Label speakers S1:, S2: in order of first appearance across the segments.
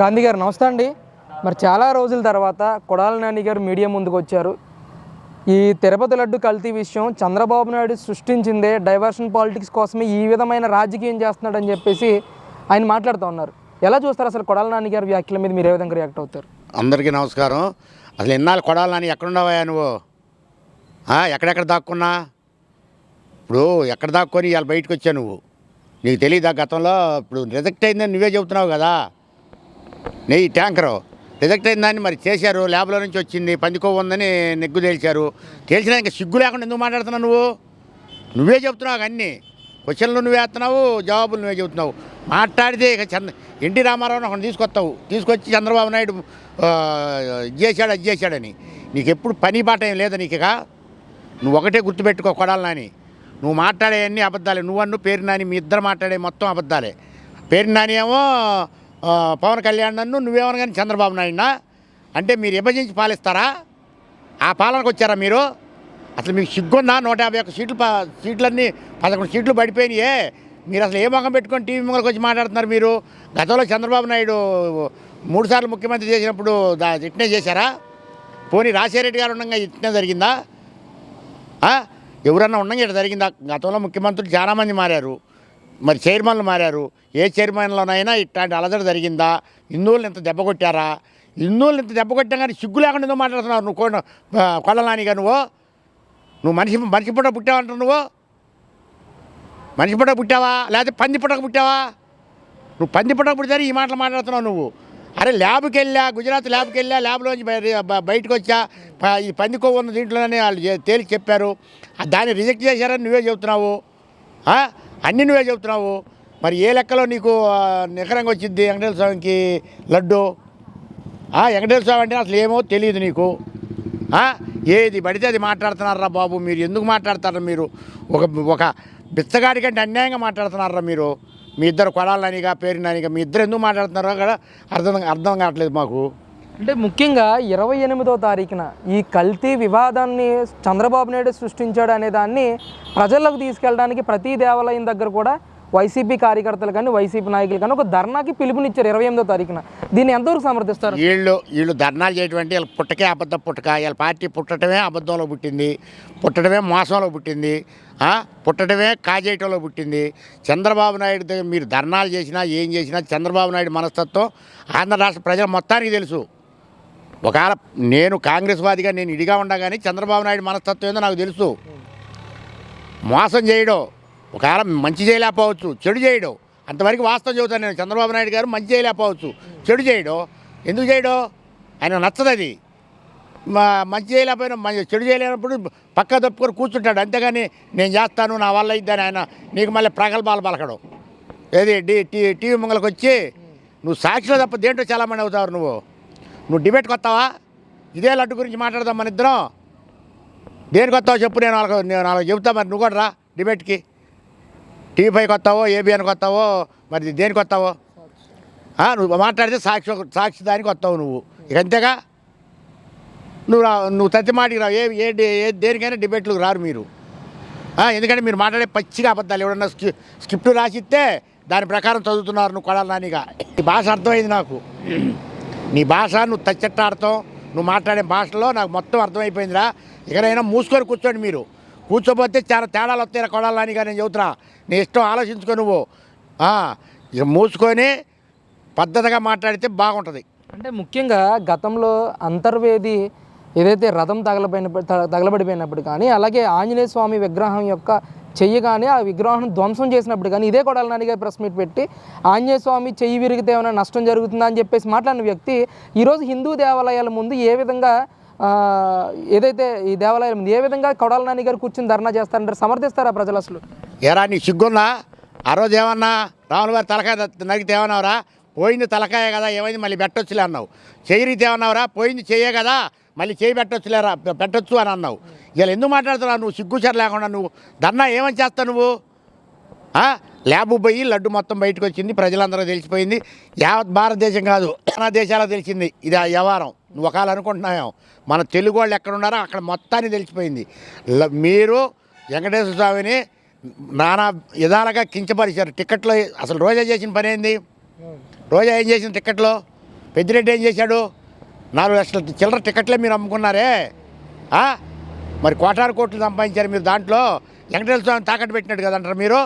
S1: గాంధీ గారు నమస్తే అండి. మరి చాలా రోజుల తర్వాత కొడాల నాని గారు మీడియా ముందుకు వచ్చారు. ఈ తిరుపతి లడ్డు కల్తీ విషయం చంద్రబాబు నాయుడు సృష్టించిందే డైవర్షన్ పాలిటిక్స్ కోసమే ఈ విధమైన రాజకీయం చేస్తున్నాడని చెప్పేసి ఆయన మాట్లాడుతూ ఉన్నారు. ఎలా చూస్తారు అసలు కొడాల నాని గారి వ్యాఖ్యల మీద మీరు ఏ విధంగా రియాక్ట్ అవుతారు?
S2: అందరికీ నమస్కారం. అసలు ఎన్నాళ్ళు కొడాలని ఎక్కడున్నావా నువ్వు? ఎక్కడెక్కడ దాక్కున్నా? ఇప్పుడు ఎక్కడ దాక్కొని ఇవాళ బయటకు వచ్చా నువ్వు? నీకు తెలియదా గతంలో? ఇప్పుడు రిజెక్ట్ అయిందని నువ్వే చెబుతున్నావు కదా. నెయ్యి ట్యాంకరు. రిజెక్ట్ అయిందని మరి చేశారు ల్యాబ్లో నుంచి వచ్చింది పందికొవ్వు ఉందని నెగ్గు తేల్చారు. తేల్చినా ఇంకా సిగ్గు లేకుండా ఎందుకు మాట్లాడుతున్నావు నువ్వు? నువ్వే చెప్తున్నావు అన్నీ క్వశ్చన్లు నువ్వే వేస్తున్నావు జవాబులు నువ్వే చెబుతున్నావు. మాట్లాడితే ఇక చంద్ర ఎన్టీ రామారావుని ఒకటి తీసుకొస్తావు. తీసుకొచ్చి చంద్రబాబు నాయుడు ఇది చేశాడు అది చేశాడని. నీకు ఎప్పుడు పని బాట ఏం లేదా నీకు ఇక నువ్వు ఒకటే గుర్తుపెట్టుకో కొడాలని నువ్వు మాట్లాడే అన్నీ అబద్ధాలే. నువ్వన్ను పేరు నాని మీ ఇద్దరు మాట్లాడే మొత్తం అబద్ధాలే. పేరు నాని ఏమో పవన్ కళ్యాణ్ నన్ను నువ్వేమన్నా కానీ చంద్రబాబు నాయుడునా? అంటే మీరు విభజించి పాలిస్తారా? ఆ పాలనకు వచ్చారా మీరు? అసలు మీకు సిగ్గుందా? నూట యాభై ఒక్క సీట్లు ప- సీట్లన్నీ పదకొండు సీట్లు పడిపోయినాయే. మీరు అసలు ఏ మొఖం పెట్టుకొని టీవీ ముంగలకు వచ్చి మాట్లాడుతున్నారు మీరు? గతంలో చంద్రబాబు నాయుడు మూడు సార్లు ముఖ్యమంత్రి చేసినప్పుడు దా ఇట్నే చేశారా? పోనీ రాజశేఖరెడ్డి గారు ఉండగా ఇట్నే జరిగిందా? ఎవరన్నా ఉండగా ఇట్లా జరిగిందా? గతంలో ముఖ్యమంత్రులు చాలామంది మారారు. మరి చైర్మన్లు మారారు. ఏ చైర్మన్లోనైనా ఇట్లాంటి అలజడి జరిగిందా? హిందువులను ఇంత దెబ్బ కొట్టారా? హిందువులు ఇంత దెబ్బ కొట్టాం కానీ సిగ్గు లేకుండా ఎందుకు మాట్లాడుతున్నావు నువ్వు కొండ కొల్లనానిగా నువ్వు? నువ్వు మనిషి మనిషి పుట్ట పుట్టావంటావు నువ్వు? మనిషి పుట్ట పుట్టావా? లేకపోతే పంది పుట్టక పుట్టావా? నువ్వు పంది పుట్టక పుట్టితే ఈ మాటలు మాట్లాడుతున్నావు నువ్వు. అరే ల్యాబ్కి వెళ్ళా గుజరాత్ ల్యాబ్కి వెళ్ళా ల్యాబ్లోంచి బయటకు వచ్చా. ప- ఈ పంది కొవ్వు ఉన్న దీంట్లోనే వాళ్ళు చే- చెప్పారు. దాన్ని రిజెక్ట్ చేశారని నువ్వే చెబుతున్నావు. అన్నీ నువ్వే చెబుతున్నావు. మరి ఏ లెక్కలో నీకు నిఖరంగా నికరంగా వచ్చింది వెంకటేశ్వర స్వామికి లడ్డు? వెంకటేశ్వర స్వామి అంటే అసలు ఏమో తెలియదు నీకు. ఏది పడితే అది మాట్లాడుతున్నారా బాబు మీరు? ఎందుకు మాట్లాడతారు మీరు? ఒక ఒక బిచ్చగాడి కంటే అన్యాయంగా మాట్లాడుతున్నారా మీరు? మీ ఇద్దరు కొడాలనిగా పేరునానిగా మీ ఇద్దరు ఎందుకు మాట్లాడుతున్నారో కూడా అర్థం అర్థం కావట్లేదు మాకు.
S1: అంటే ముఖ్యంగా ఇరవై ఎనిమిదో తారీఖున ఈ కల్తీ వివాదాన్ని చంద్రబాబు నాయుడు సృష్టించాడు అనే దాన్ని ప్రజల్లోకి తీసుకెళ్ళడానికి ప్రతి దేవాలయం దగ్గర కూడా వైసీపీ కార్యకర్తలు కానీ వైసీపీ నాయకులు కానీ ఒక ధర్నాకి పిలుపునిచ్చారు ఇరవై ఎనిమిదో తారీఖున. దీన్ని ఎంతవరకు సమర్థిస్తారు?
S2: వీళ్ళు వీళ్ళు ధర్నాలు చేయటువంటి వీళ్ళ పుట్టకే అబద్ధం పుట్టక వీళ్ళ పార్టీ పుట్టడమే అబద్ధంలో పుట్టింది పుట్టడమే మోసంలో పుట్టింది పుట్టడమే కాజేయటంలో పుట్టింది. చంద్రబాబు నాయుడు దగ్గర మీరు ధర్నాలు చేసినా ఏం చేసినా చంద్రబాబు నాయుడు మనస్తత్వం ఆంధ్ర రాష్ట్ర ప్రజల మొత్తానికి తెలుసు. ఒకవేళ నేను కాంగ్రెస్ వాదిగా నేను ఇడిగా ఉండగానే చంద్రబాబు నాయుడు మనస్తత్వం ఏందో నాకు తెలుసు. మోసం చేయడం. ఒకవేళ మంచి చేయలేకపోవచ్చు. చెడు చేయడం. అంతవరకు వాస్తవం చెబుతాను నేను. చంద్రబాబు నాయుడు గారు మంచి చేయలేకపోవచ్చు. చెడు చేయడం. ఎందుకు చేయడం? ఆయన నచ్చదు అది. మా మంచి చేయలేకపోయినా చెడు చేయలేనప్పుడు పక్క తప్పుకొని కూర్చుంటాడు. అంతేగాని నేను చేస్తాను నా వల్ల ఇద్దని ఆయన నీకు మళ్ళీ ప్రగల్భాలు పలకడం. ఏది? టీ టీవీ ముంగలకు వచ్చి నువ్వు సాక్షిలో తప్ప దేంట్లో చాలామంది అవుతావు నువ్వు? నువ్వు డిబేట్కి వస్తావా? ఇదే లడ్డు గురించి మాట్లాడదాం మన ఇద్దరం. దేనికి వస్తావో చెప్పు నేను వాళ్ళకు నేను వాళ్ళకి చెబుతా మరి. నువ్వు కూడా రా డిబేట్కి టీవీ ఫైవ్ వస్తావో ఏబిఎన్కి వస్తావో మరి దేనికి వస్తావో? నువ్వు మాట్లాడితే సాక్షి సాక్షి దానికి వస్తావు నువ్వు. ఇక అంతేగా? నువ్వు రా నువ్వు తత్తి మాటికి రావు ఏ ఏ దేనికైనా డిబేట్లకు రారు మీరు. ఎందుకంటే మీరు మాట్లాడే పచ్చిగా అబద్ధాలు ఎవడన్నా స్క్రిప్ట్ రాసిస్తే దాని ప్రకారం చదువుతున్నారు నువ్వు కొడాలి నానిగా. ఈ భాష అర్థమైంది నాకు. నీ భాష నువ్వు తచ్చట్టాడతాం నువ్వు మాట్లాడే భాషలో నాకు మొత్తం అర్థమైపోయిందిరా. ఇకనైనా మూసుకొని కూర్చోండి మీరు. కూర్చోపోతే చాలా తేడాలు వస్తాయి కొడాలని కానీ నేను చెబుతున్నా. నీ ఇష్టం ఆలోచించుకో నువ్వు. మూసుకొని పద్ధతిగా మాట్లాడితే బాగుంటుంది.
S1: అంటే ముఖ్యంగా గతంలో అంతర్వేది ఏదైతే రథం తగలబడిన తగలబడిపోయినప్పుడు కానీ అలాగే ఆంజనేయ స్వామి విగ్రహం యొక్క చెయ్యి కానీ ఆ విగ్రహం ధ్వంసం చేసినప్పుడు కానీ ఇదే కొడాలి నానిగా ప్రెస్ మీట్ పెట్టి ఆంజనేయ స్వామి చెయ్యి విరిగితే ఏమైనా నష్టం జరుగుతుందా అని చెప్పేసి మాట్లాడిన వ్యక్తి ఈరోజు హిందూ దేవాలయాల ముందు ఏ విధంగా ఏదైతే ఈ దేవాలయాల ముందు ఏ విధంగా కొడాల నాని గారు కూర్చుని ధర్నా చేస్తారంటారు సమర్థిస్తారా ప్రజలు అసలు?
S2: ఏరా నీ సిగ్గున్నా ఆ రోజు ఏమన్నా రాముల వారి తలకాయ ద- నరికితే పోయింది తలకాయ కదా ఏమైంది? మళ్ళీ పెట్టొచ్చులే అన్నావు. చెయ్యిరిగితే ఏమన్నావురా? పోయింది చెయ్యే కదా? మళ్ళీ చేయి పెట్టచ్చు లేరా పెట్టొచ్చు అని అన్నావు. ఇలా ఎందుకు మాట్లాడుతున్నావు? నువ్వు సిగ్గుచర్ లేకుండా నువ్వు ధర్నా ఏమని చేస్తావు నువ్వు? ల్యాబ్ పోయి లడ్డు మొత్తం బయటకు వచ్చింది ప్రజలందరూ తెలిసిపోయింది. యావత్ భారతదేశం కాదు చాలా దేశాలకు తెలిసింది. ఇది ఆ వ్యవహారం. నువ్వు ఒకవేళ అనుకుంటున్నావు మన తెలుగు వాళ్ళు ఎక్కడ ఉన్నారో అక్కడ మొత్తాన్ని తెలిసిపోయింది. మీరు వెంకటేశ్వర స్వామిని నానా విధాలుగా కించపరిచారు. టికెట్లో అసలు రోజా చేసిన పని ఏంది? రోజా ఏం చేసిన టికెట్లో పెద్దిరెడ్డి ఏం చేశాడు? నాలుగు లక్షల చిల్లర టికెట్లే మీరు అమ్ముకున్నారే? మరి కోటారు కోట్లు సంపాదించారు మీరు దాంట్లో. వెంకటేశ్వర స్వామి తాకట్టు పెట్టినట్టు కదంటారు మీరు.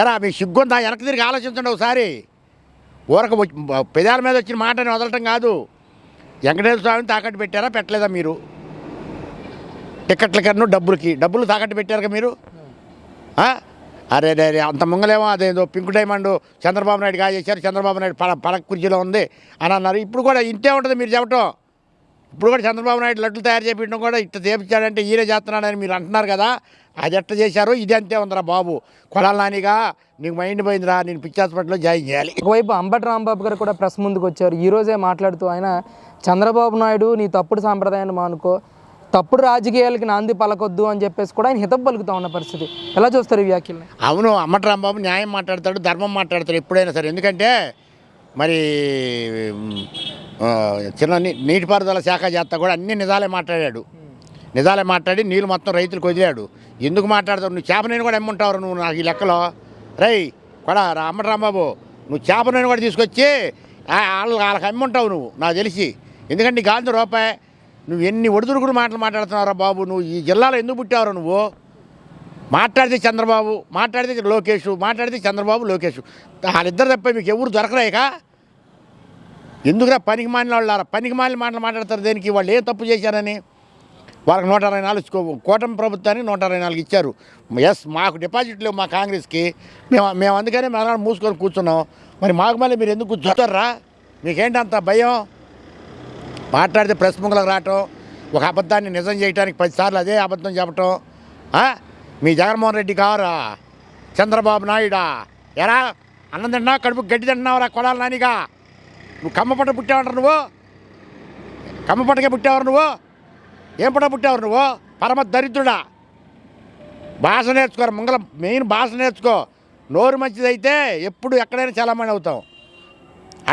S2: ఎరా మీ సిగ్గుందా? వెనక్కి తిరిగి ఆలోచించండి ఒకసారి. ఊరక పెదాల మీద వచ్చిన మాటని వదలటం కాదు. వెంకటేశ్వర స్వామిని తాకట్టు పెట్టారా? పెట్టలేదా మీరు? టికెట్ల కన్నా డబ్బులకి డబ్బులు తాకట్టు పెట్టారుగా మీరు? అరే అరే అంత ముంగలేమో అదేదో పింక్ డైమండ్ చంద్రబాబు నాయుడు కాజేశారు చంద్రబాబు నాయుడు పడ పడక కుర్చీలో ఉంది అని అన్నారు. ఇప్పుడు కూడా ఇంతే ఉంటుంది మీరు చెప్పటం. ఇప్పుడు కూడా చంద్రబాబు నాయుడు లడ్లు తయారు చేపించడం కూడా ఇట్ట చేపించాడంటే ఈయన చేస్తున్నాడని మీరు అంటున్నారు కదా. అది ఎట్ట చేశారు ఇది అంతే ఉందిరా బాబు. కొడాల నానిగా నీకు మైండ్ పోయిందిరా నేను పిచ్చి హాస్పిటల్లో జాయిన్ చేయాలి.
S1: ఒకవైపు అంబటి రాంబాబు గారు కూడా ప్రెస్ ముందుకు వచ్చారు. ఈరోజే మాట్లాడుతూ ఆయన చంద్రబాబు నాయుడు నీ తప్పుడు సాంప్రదాయాన్ని మానుకో తప్పుడు రాజకీయాలకి నాంది పలకొద్దు అని చెప్పేసి కూడా ఆయన హితం పలుకుతా ఉన్న పరిస్థితి. ఎలా చూస్తారు ఈ వ్యాఖ్యలు
S2: అవును అమ్మట రాంబాబు న్యాయం మాట్లాడతాడు ధర్మం మాట్లాడతాడు ఎప్పుడైనా సరే. ఎందుకంటే మరి చిన్న నీ- నీటిపారుదల శాఖ చేత కూడా అన్ని నిజాలే మాట్లాడాడు. నిజాలే మాట్లాడి నీళ్ళు మొత్తం రైతులకు వదిలాడు. ఎందుకు మాట్లాడతావు? నువ్వు చేప నేను కూడా ఎమ్మంటావు నువ్వు నాకు ఈ లెక్కలో? రై కూడా రా- అమ్మటి రాంబాబు నువ్వు చేప నేను కూడా తీసుకొచ్చి వాళ్ళకి అమ్ముంటావు నువ్వు నాకు తెలిసి. ఎందుకంటే నీకు కాదు రూపాయి నువ్వు ఎన్ని ఒడిదుడుకులు మాటలు మాట్లాడుతున్నారా బాబు? నువ్వు ఈ జిల్లాలో ఎందుకు పుట్టావు నువ్వు? మాట్లాడితే చంద్రబాబు మాట్లాడితే లోకేష్ మాట్లాడితే చంద్రబాబు లోకేష్. వాళ్ళిద్దరు తప్ప మీకు ఎవరు దొరకలేక ఎందుకురా పనికి మాలిన వాళ్ళారా? పనికి మాలిన మాటలు మాట్లాడతారు దేనికి? వాళ్ళు ఏం తప్పు చేశారని? వాళ్ళకి నూట అరవై నాలుగు ఇచ్చుకో- కూటమి ప్రభుత్వానికి నూట అరవై నాలుగు ఇచ్చారు. ఎస్ మాకు డిపాజిట్ లేవు మా కాంగ్రెస్కి. మేము మేము అందుకనే మేము మూసుకొని కూర్చున్నాం. మరి మాకు మళ్ళీ మీరు ఎందుకు కూర్చోతారా మీకేంటి అంత భయం? మాట్లాడితే ప్రెస్ ముంగలకు రావటం ఒక అబద్ధాన్ని నిజం చేయడానికి పదిసార్లు అదే అబద్ధం చెప్పటం మీ జగన్మోహన్ రెడ్డి కారా చంద్రబాబు నాయుడా? ఎరా అన్నం తింటున్నావు? కడుపు గడ్డి తింటున్నావురా కొడాలి నానిగా. నువ్వు కమ్మపట్ట పుట్టావంటారు నువ్వు? కమ్మపట్టకే పుట్టావరు నువ్వు? ఏం పట్ట పుట్టావరు నువ్వు? పరమ దరిద్రుడా. భాష నేర్చుకోరు ముంగల మెయిన్ భాష నేర్చుకో. నోరు మంచిదైతే ఎప్పుడు ఎక్కడైనా చాలామంది అవుతాం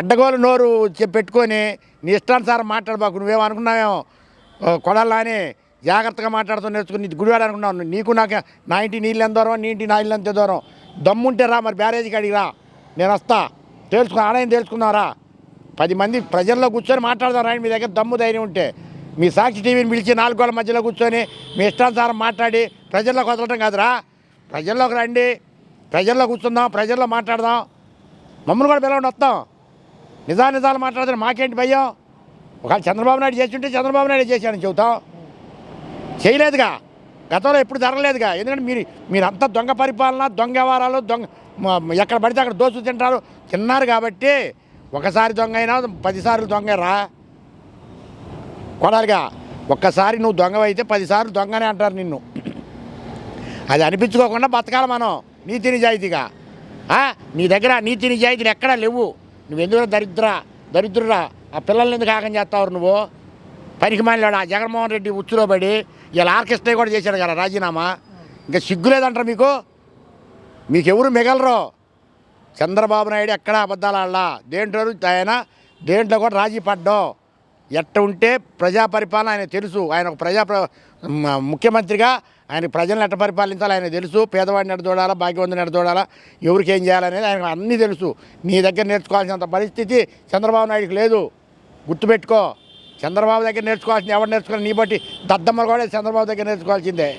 S2: అడ్డగోలు నోరు పెట్టుకొని నీ ఇష్టానుసారం మాట్లాడబాకు. నువ్వేమో అనుకున్నావేమో ఓ అని జాగ్రత్తగా మాట్లాడుతూ నేర్చుకుని నీ గుడివాడు అనుకున్నావు నీకు నాకు నా ఇంటి నీళ్ళు ఎంత దూరం నీ ఇంటి నా ఇల్లు ఎంత దూరం? దమ్ముంటే రా మరి బ్యారేజీకి అడిగి రా. నేను వస్తా. తెలుసుకున్నా ఆలయం తెలుసుకున్నారా పది మంది ప్రజల్లో కూర్చొని మాట్లాడదాం రాయండి మీ దగ్గర దమ్ము ధైర్యం ఉంటే. మీ సాక్షి టీవీని పిలిచి నాలుగోళ్ళ మధ్యలో కూర్చొని మీ ఇష్టానుసారం మాట్లాడి ప్రజల్లోకి వదలటం కాదురా. ప్రజల్లోకి రండి. ప్రజల్లో కూర్చుందాం ప్రజల్లో మాట్లాడదాం. మమ్మల్ని కూడా పిలవండి వస్తాం. నిజా నిజాలు మాట్లాడితే మాకేంటి భయం? ఒకవేళ చంద్రబాబు నాయుడు చేసి ఉంటే చంద్రబాబు నాయుడు చేశాడని చెబుతాం. చేయలేదుగా. గతంలో ఎప్పుడు జరగలేదుగా. ఎందుకంటే మీరు మీరంతా దొంగ పరిపాలన దొంగ వ్యవహారాలు దొంగ ఎక్కడ పడితే అక్కడ దోసులు తింటారు తిన్నారు కాబట్టి ఒకసారి దొంగ అయినా పదిసార్లు దొంగ రా. కొడాలిగా ఒక్కసారి నువ్వు దొంగవైతే పదిసార్లు దొంగనే అంటారు నిన్ను. అది అనిపించుకోకుండా బతకాలి మనం. నీతి నిజాయితీగా. నీ దగ్గర నీతి నిజాయితీలు ఎక్కడా లేవు. నువ్వు ఎందుకు దరిద్ర దరిద్రురా ఆ పిల్లల్ని ఎందుకు ఆగం చేస్తావు నువ్వు? పనికి మాలినాడు ఆ జగన్మోహన్ రెడ్డి ఉచ్చులో పడి ఇలా ఆర్కెస్ట్రా కూడా చేశాడు కదా రాజీనామా. ఇంకా సిగ్గులేదంటారు మీకు? మీకు ఎవరు మిగలరు? చంద్రబాబు నాయుడు ఎక్కడ అబద్ధాలు దేంట్లో ఆయన దేంట్లో కూడా రాజీ పడ్డం ఎట్ట ఉంటే ప్రజా పరిపాలన ఆయన తెలుసు. ఆయన ఒక ప్రజా ముఖ్యమంత్రిగా ఆయన ప్రజలను ఎట్ట పరిపాలించాలి ఆయన తెలుసు. పేదవాడిని ఎట్ట చూడాలా భాగ్యవంతుని ఎట్ట చూడాలా ఎవరికి ఏం చేయాలనేది ఆయన అన్నీ తెలుసు. నీ దగ్గర నేర్చుకోవాల్సినంత పరిస్థితి చంద్రబాబు నాయుడుకి లేదు. గుర్తుపెట్టుకో. చంద్రబాబు దగ్గర నేర్చుకోవాల్సింది ఎవరు నేర్చుకోవాలి? నీ బట్టి దద్దమ్మలు కూడా చంద్రబాబు దగ్గర నేర్చుకోవాల్సిందే.